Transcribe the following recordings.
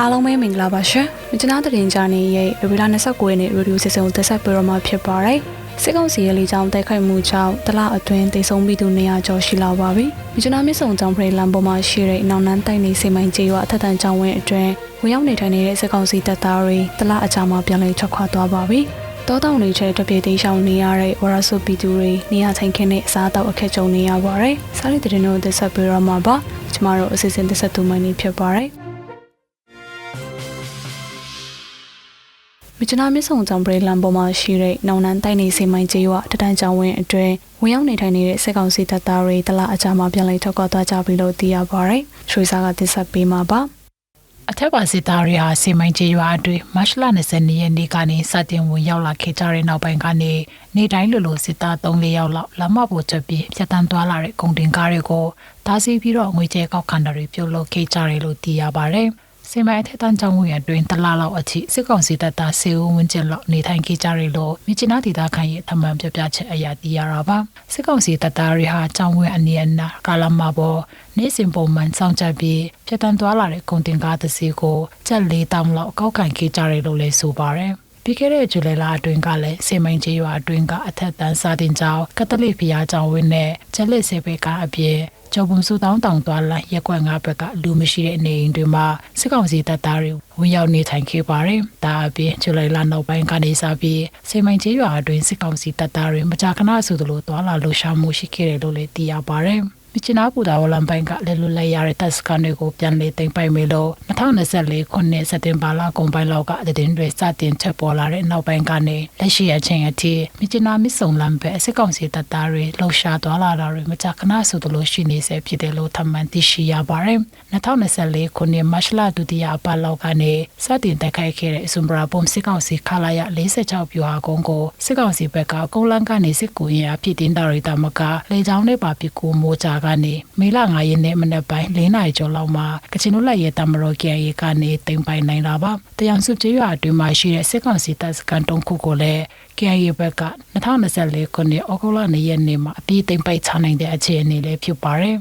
အားလုံးပဲမင်္ဂလာပါရှင်။မြကျနာသတင်းကြားနေရဲ့ဧပြီလ29ရက်နေ့ရေဒီယိုစီစဉ်ကိုတက်ဆက်ပေးတော့မှာဖြစ်ပါတယ်။စစ်ကောင်စီရဲ့လေကြောင်းတိုက်ခိုက်မှုကြောင့်တလအတွင်းတိတ်ဆုံးပြီးသူ200ကျော်ရှိလာပါပြီ။မြကျနာမြစ်ဆုံကြောင့်ဖရိလန်ပေါ်မှာရှိတဲ့နောင်နန်းတိုက်နေစိမိုင်းကျေးရွာအထက်တန်းကျောင်းဝင်းအတွင်းဝင်ရောက်နေထိုင်နေတဲ့စစ်ကောင်စီတပ်သားတွေတလအကြာမှာပြန်လည်ထွက်ခွာသွားပါပြီ။ တောတောင်တွေထဲတပြေးသေးရှောင်နေရတဲ့ဝရဆုပီတူတွေနေရာထိုင်ခင်းတဲ့အစားအသောက်အခက်ကြုံနေရပါတယ်။စားရတဲ့တဲ့တို့တက်ဆက်ပေးတော့မှာပါ။ကျမတို့အစီအစဉ်တက်ဆက်သူမိုင်းနေဖြစ်ပါတယ်။မြကျနာမြစ်ဆုံကြောင့်ဘရေလန်ပေါ်မှာရှိတဲ့နောင်နန်းတိုက်နေစိမိုင်းကျေးရွာတတန်းကျောင်းဝင်းအတွင်းဝင်ရောက်နေထိုင်နေတဲ့စစ်ကောင်စီတပ်သားတွေတလအကြမှာပြန်လည်ထွက်ခွာသွားကြပြီလို့သိရပါတယ်။ရွှေစားကတစ်ဆက်ပေးမှာပါ အထက်ပါစစ်သားတွေဟာစီမိုင်းကျေးရွာအတွင်းမတ်လ20ရက်နေ့ကနေစတင်ဝင်ရောက်လာခဲ့ကြတဲ့နောက်ပိုင်းကနေနေတိုင်းလိုလိုစစ်သား3-4ယောက်လောက်လမ်းမပေါ်ချက်ပြီးဖြတ်တန်းသွားလာတဲ့ကုန်တင်ကားတွေကိုတားဆီးပြီးတော့ငွေကြေးကောက်ခံတာတွေပြုလုပ်ခဲ့ကြတယ်လို့သိရပါတယ်။ စီမိုင်းအထက်တန်းကျောင်းဝင်အတွင်းတလားလောက်အထိစစ်ကောင်စီတပ်သားစေဦးဝင်းကျင်လောက်နေထိုင်ခဲ့ကြတယ်လို့မြစ်ချနာဒေသခံရဲ့ထမှန်ပြပြချက်အရာသိရတာပါ။စစ်ကောင်စီတပ်သားတွေဟာကျောင်းဝင်အနီးအနားကာလမှာပေါ်နေ့စဉ်ပုံမှန်စောင့်ကြပ်ပြီးဖြတ်တန်းသွားလာတဲ့ကုန်တင်ကားတစ်စီးကိုကျပ်၄တောင်လောက်ကောက်ခံခဲ့ကြတယ်လို့လည်းဆိုပါတယ်။ပြီးခဲ့တဲ့ဇူလိုင်လအတွင်းကလည်းစေမိုင်းကျေးရွာအတွင်းကအထက်တန်းစာတင်ကျောင်းကက်သလစ်ဖီယာကျောင်းဝင်းနဲ့ကျက်လက်စေဘေကအပြင် ကျော်ပုံစုတောင်းတောင်သွားလာရက်ကွက်ငါးဘက်ကလူမရှိတဲ့နေအိမ်တွေမှာစစ်ကောင်စီတပ်သားတွေဝင်ရောက်နေထိုင်ခဲ့ပါတယ်။ဒါအပြင်ဇူလိုင်လနောက်ပိုင်းကနေစပြီးစေမိုင်းကျေးရွာအတွင်းစစ်ကောင်စီတပ်သားတွေမကြာခဏဆိုသလိုသွားလာလှုပ်ရှားမှုရှိခဲ့တယ်လို့လည်းသိရပါတယ်။ မြချနာပူတာဝလံပိုင်းကလည်းလွတ်လပ်ရတဲ့တပ်စခန်းတွေကိုပြန်လည်သိမ်းပိုက်မယ်လို့2024ခုနှစ်စက်တင်ဘာလကုန်ပိုင်းလောက်ကသတင်းတွေစတင်ချက်ပေါ်လာတဲ့နောက်ပိုင်းကနေလက်ရှိအချိန်အထိမြချနာမစ်ဆုံလံပဲစစ်ကောင်စီတပ်သားတွေလှုပ်ရှားသွားလာတာတွေမကြာခဏဆိုသလိုရှိနေစေဖြစ်တယ်လို့ထပ်မံသိရှိရပါတယ်2024ခုနှစ်မတ်လဒုတိယအပတ်လောက်ကနေစတင်တိုက်ခိုက်ခဲ့တဲ့အစွန်ဘရာဘုံစစ်ကောင်စီခလာရ46ပြူဟာကုန်းကိုစစ်ကောင်စီဘက်ကကုန်းလန်းကနေစစ်ကူရင်အဖြစ်တင်တာတွေတမကလေကြောင်းနဲ့ပါပစ်ကူမိုးကြကနေမေလ9ရက်နေ့မနက်ပိုင်း၄နာရီကျော်လောက်မှာကချင်လူလိုက်ရဲ့တမရော်ကန်ရီကနေတင်ပိုင်နိုင်တာပါတယံစုကျေးရွာအတွင်းမှာရှိတဲ့စစ်ကောင်စီတပ်စခန်းတုံးခုကိုလည်း KIA ဘက်က2024ခုနှစ်ဩဂုတ်လ2ရက်နေ့မှာအပြည့်သိမ်းပိုက်ချနိုင်တဲ့အခြေအနေလေးဖြစ်ပါတယ်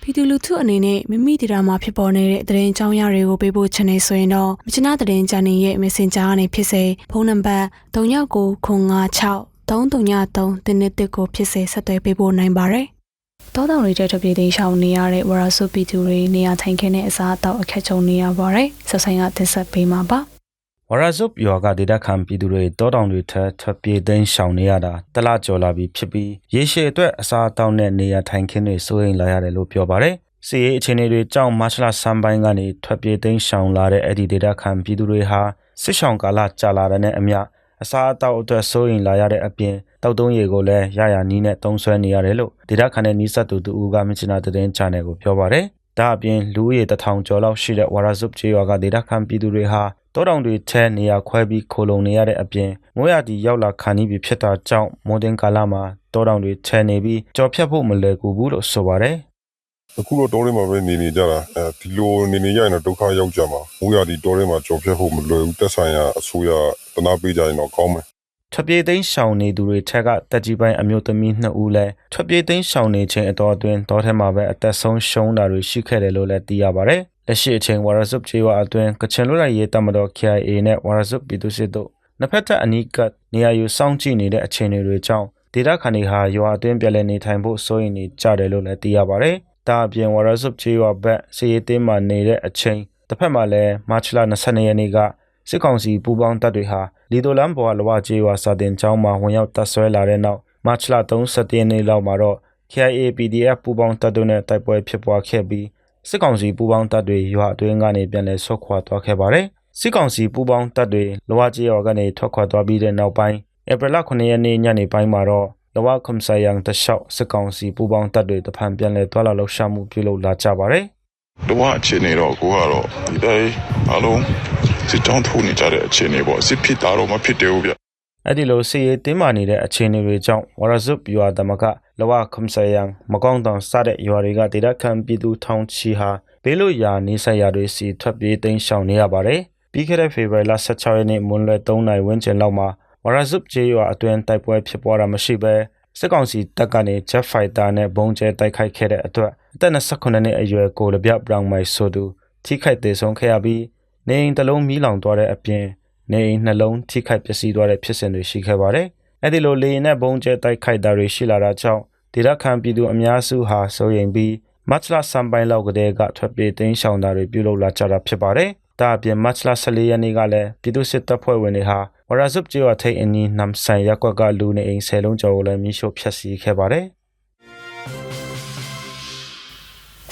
ပြည်သူလူထုအနေနဲ့မိမိဒေတာမှာဖြစ်ပေါ်နေတဲ့သတင်းကြောင်းရတွေကိုပေးပို့ချင်နေဆိုရင်တော့မြချနာသတင်းချန်နယ်ရဲ့ Messenger ကနေဖြစ်စေဖုန်းနံပါတ်3996 333တင်းတစ်တစ်ကိုဖြစ်စေဆက်သွယ်ပေးပို့နိုင်ပါတယ်။တောတောင်တွေတဲ့တပြေးသိမ်းရှောင်နေရတဲ့ဝရဆုပီတူတွေနေရာထိုင်ခင်းတဲ့အစားအသောက်အခက်ကြုံနေရပါတယ်။ဆက်ဆိုင်ကတစ်ဆက်ပေးမှာပါ။ဝရဇုပ်ရွာကဒေတာခံပြည်သူတွေတောတောင်တွေထက်ထွက်ပြေးသိမ်းရှောင်နေရတာတလကျော်လာပြီဖြစ်ပြီးရေရှည်အတွက်အစားအသောက်နဲ့နေရာထိုင်ခင်းတွေစိုးရိမ်လာရတယ်လို့ပြောပါတယ်။စီရေးအခြေအနေတွေကြောင့်မတ်လဆမ်ပိုင်းကနေထွက်ပြေးသိမ်းရှောင်လာတဲ့အဲ့ဒီဒေတာခံပြည်သူတွေဟာစစ်ရှောင်ကာလကြာလာတဲ့နဲ့အမျှ အစားအသောက်အတွက်စိုးရိမ်လာရတဲ့အပြင်တောက်တုံးရီကိုလည်းရရနီးနဲ့တုံးဆွဲနေရတယ်လို့ဒေတာခံတဲ့နီးစပ်သူတူဦးကမြချနာသတင်းချန်နယ်ကိုပြောပါတယ်။ဒါအပြင်လူဦးရေတထောင်ကျော်လောက်ရှိတဲ့ဝရဇုပ်ကျေးရွာကဒေတာခံပြည်သူတွေဟာတောတောင်တွေထဲနေရာခွဲပြီးခိုလုံနေရတဲ့အပြင်မိုးရတီရောက်လာခါနီးပြီးဖြစ်တာကြောင့်မိုးတင်ကာလမှာတောတောင်တွေထဲနေပြီးကြော်ဖြတ်ဖို့မလွယ်ကူဘူးလို့ဆိုပါတယ် အခုတော့တောထဲမှာပဲနေနေကြတာအဲဒီလိုနေနေရရင်တော့ဒုက္ခရောက်ကြမှာမိုးရဒီတောထဲမှာကြော်ဖြတ်ဖို့မလွယ်ဘူးတက်ဆိုင်ရာအစိုးရတနာပေးကြရင်တော့ကောင်းမယ်ထွက်ပြေးသိမ်းရှောင်နေသူတွေထက်ကတက်ကြီးပိုင်းအမျိုးသမီး2ဦးလဲထွက်ပြေးသိမ်းရှောင်နေခြင်းအတော်အတွင်းတောထဲမှာပဲအသက်ဆုံးရှုံးတာတွေရှိခဲ့တယ်လို့လည်းသိရပါတယ်။လက်ရှိအချိန်ဝါရဇုပ်ကျေးဝါအတွင်းကချင်လူလိုက်ရေးတမတော် KIA နဲ့ဝါရဇုပ်ပြည်သူစစ်တို့နှစ်ဖက်သက်အနီးကပ်နေရာယူစောင့်ကြည့်နေတဲ့အခြေအနေတွေကြောင့်ဒေတာခန်တွေဟာရွာအတွင်းပြည်လဲနေထိုင်ဖို့စိုးရိမ်နေကြတယ်လို့လည်းသိရပါတယ်။ ဒါအပြင်ဝါရဇုပ်ကျေးဝါဘက်စီရေးတင်းမှာနေတဲ့အချိန်တစ်ဖက်မှာလည်းမတ်လ22ရက်နေ့ကစစ်ကောင်စီပူးပေါင်းတပ်တွေဟာလီဒိုလန်ဘော်လဝကျေးရွာစာတင်ကျောင်းမှာဝင်ရောက်တပ်ဆွဲလာတဲ့နောက်မတ်လ30ရက်နေ့လောက်မှာတော့ KIA PDF ပူးပေါင်းတပ်တို့နဲ့တိုက်ပွဲဖြစ်ပွားခဲ့ပြီးစစ်ကောင်စီပူးပေါင်းတပ်တွေရွာအတွင်းကနေပြန်လည်ဆုတ်ခွာသွားခဲ့ပါတယ်။စစ်ကောင်စီပူးပေါင်းတပ်တွေလဝကျေးရွာကနေထွက်ခွာသွားပြီးတဲ့နောက်ပိုင်းဧပြီလ9ရက်နေ့ညနေပိုင်းမှာတော့ လဝခုံဆိုင်ယန်တလျှောက်စစ်ကောင်စီပူးပေါင်းတပ်တွေတဖန်ပြန်လည်တွာလာလှုပ်ရှားမှုပြုလုပ်လာကြပါတယ်။တော့အခြေအနေတော့ကိုကတော့ဒီတိုင်းအလုံးစစ်တောင်းထိုးနေကြတဲ့အခြေအနေပေါ့စစ်ဖြစ်တာတော့မဖြစ်သေးဘူးဗျအဲ့ဒီလိုစီရေးတင်းမာနေတဲ့အခြေအနေတွေကြောင့်ဝရဇုပ်ရွာတမကလဝခုံဆယံမကောင်းတောင်စတဲ့ရွာတွေကဒေသခံပြည်သူထောင်ချီဟာဘေးလို့ရာနေဆက်ရာတွေစီထွက်ပြေးတိမ်းရှောင်နေရပါတယ်။ပြီးခဲ့တဲ့ဖေဖော်ဝါရီလ16ရက်နေ့မွန်းလွဲ3နာရီဝန်းကျင်လောက်မှာ ဝါရဇုပ်ကျေးရွာအတွင်းတိုက်ပွဲဖြစ်ပွားတာမရှိဘဲစစ်ကောင်စီတပ်ကနေ Jet Fighter နဲ့ဘုံကျဲတိုက်ခိုက်ခဲ့တဲ့အတွက်အသက်28နှစ်အရွယ်ကိုလပြဘရောင်မိုင်ဆိုသူထိခိုက်ဒေဆုံးခဲ့ရပြီးနေအိမ်တစ်လုံးမီးလောင်သွားတဲ့အပြင်နေအိမ်နှလုံးထိခိုက်ပျက်စီးသွားတဲ့ဖြစ်စဉ်တွေရှိခဲ့ပါတယ်။အဲ့ဒီလိုလေယာဉ်နဲ့ဘုံကျဲတိုက်ခိုက်တာတွေရှိလာတာကြောင့်ဒေသခံပြည်သူအများစုဟာစိုးရိမ်ပြီးမတ်လစံပိုင်းလောက်ကတည်းကထွက်ပြေးသိမ်းရှောင်တာတွေပြုလုပ်လာကြတာဖြစ်ပါတယ်။ဒါအပြင်မတ်လ14ရက်နေ့ကလည်းပြည်သူစစ်တပ်ဖွဲ့ဝင်တွေဟာ ဝရဇုပ်ကျေးရွာထိပ်အနီးနမ်ဆိုင်ရက်ကွက်ကလူနေအိမ်ဆယ်လုံးကျော်ကိုလည်းမိရှို့ဖျက်ဆီးခဲ့ပါတယ်။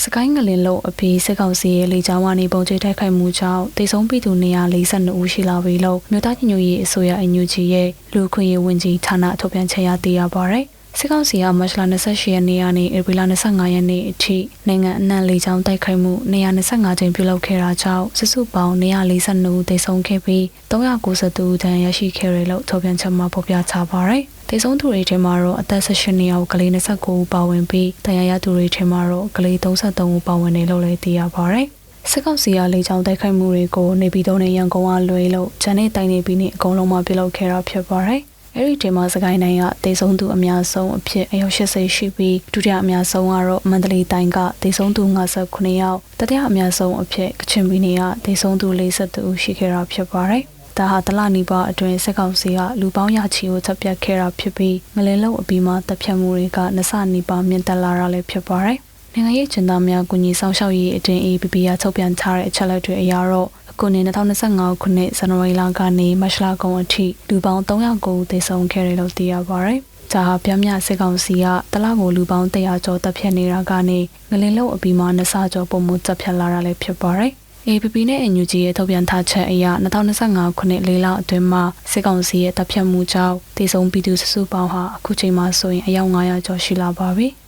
စကိုင်းငလင်လုံးအဖေစစ်ကောင်စီရဲ့လေကြောင်းကနေပုံကျတိုက်ခိုက်မှုကြောင့်တိတ်ဆုံးပြည်သူ142ဦးရှိလာပြီလို့မြို့သားညညရေးအစိုးရအန်ယူဂျီရဲ့လူခွင့်ရေးဝန်ကြီးဌာနထုတ်ပြန်ချက်ရသိရပါဗျ။ စစ်ကောင်စီကမတ်လ28ရက်နေ့ကနေဧပြီလ25ရက်နေ့အထိနိုင်ငံအနှံ့လေကြောင်းတိုက်ခိုက်မှု125ကြိမ်ပြုလုပ်ခဲ့တာကြောင့်စုစုပေါင်း142ဦးသေဆုံးခဲ့ပြီး392ဦးဒဏ်ရာရရှိခဲ့တယ်လို့ထုတ်ပြန်ချက်မှာဖော်ပြထားပါဗျ။တေဆုံးသူတွေထဲမှာတော့အသက်18နှစ်အောက်ကလေး29ဦးပါဝင်ပြီးတရားရသူတွေထဲမှာတော့ကလေး33ဦးပါဝင်တယ်လို့လည်းသိရပါဗျ။စစ်ကောင်စီကလေကြောင်းတိုက်ခိုက်မှုတွေကိုနေပြည်တော်နဲ့ရန်ကုန်ကလွှဲလို့ဂျန်နဲ့တိုင်နေပြီးနေအကုန်လုံးမှပြုလုပ်ခဲ့တာဖြစ်ပါတယ်။ အဲ့ဒီချိန်မှာစကိုင်းတိုင်းကတေဆုံးသူအများဆုံးအဖြစ်အယောက်80ရှိပြီးဒုတိယအများဆုံးကတော့မန္တလေးတိုင်းကတေဆုံးသူ59ယောက်တတိယအများဆုံးအဖြစ်ကချင်ပြည်နယ်ကတေဆုံးသူ42ဦးရှိခဲ့တာဖြစ်ပါတယ်။ဒါဟာတလနီပါအတွင်းစစ်ကောင်စီကလူပေါင်းရချီကိုတပ်ပြတ်ခဲ့တာဖြစ်ပြီးငလင်းလုံးအပြီးမှာတပ်ဖြတ်မှုတွေကနစနီပါမြင့်တက်လာတာလည်းဖြစ်ပါတယ်။နိုင်ငံရေးကျင်းသားများကုညီဆောင်ရှောက်ရေးအတင်း APP ရထုတ်ပြန်ထားတဲ့အချက်လက်တွေအရတော့အ ခုနှစ်2025ခုနှစ်ဇန်နဝါရီလကနေမတ်လကုန်အထိလူပေါင်း309ဦးသေဆုံးခဲ့တယ်လို့သိရပါတယ်။ဒါဟာပြမြစစ်ကောင်စီကတလကိုလူပေါင်း100ကျော်တပ်ဖြတ်နေတာကနေငလင်းလုံးအပြီးမှာနစကျော်ပုံမှုတပ်ဖြတ်လာတာလည်းဖြစ်ပါတယ်။ APP နဲ့ NUG ရဲ့ထုတ်ပြန်ထားချက်အရ2025ခုနှစ်လေးလအတွင်းမှာစစ်ကောင်စီရဲ့တပ်ဖြတ်မှုကြောင့်တည်ဆုံပြည်သူစုစုပေါင်းဟာအခုချိန်မှာဆိုရင်အယောက်900ကျော်ရှိလာပါပြီ။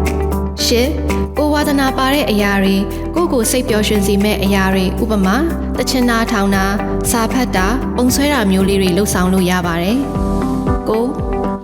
ရှစ်ကိုဝါဒနာပါတဲ့အရာတွေကိုယ့်ကိုစိတ်ပျော်ရွှင်စေမဲ့အရာတွေဥပမာတချင်နာထောင်တာစာဖတ်တာပုံဆွဲတာမျိုးလေးတွေလှုပ်ဆောင်လို့ရပါတယ်။ကို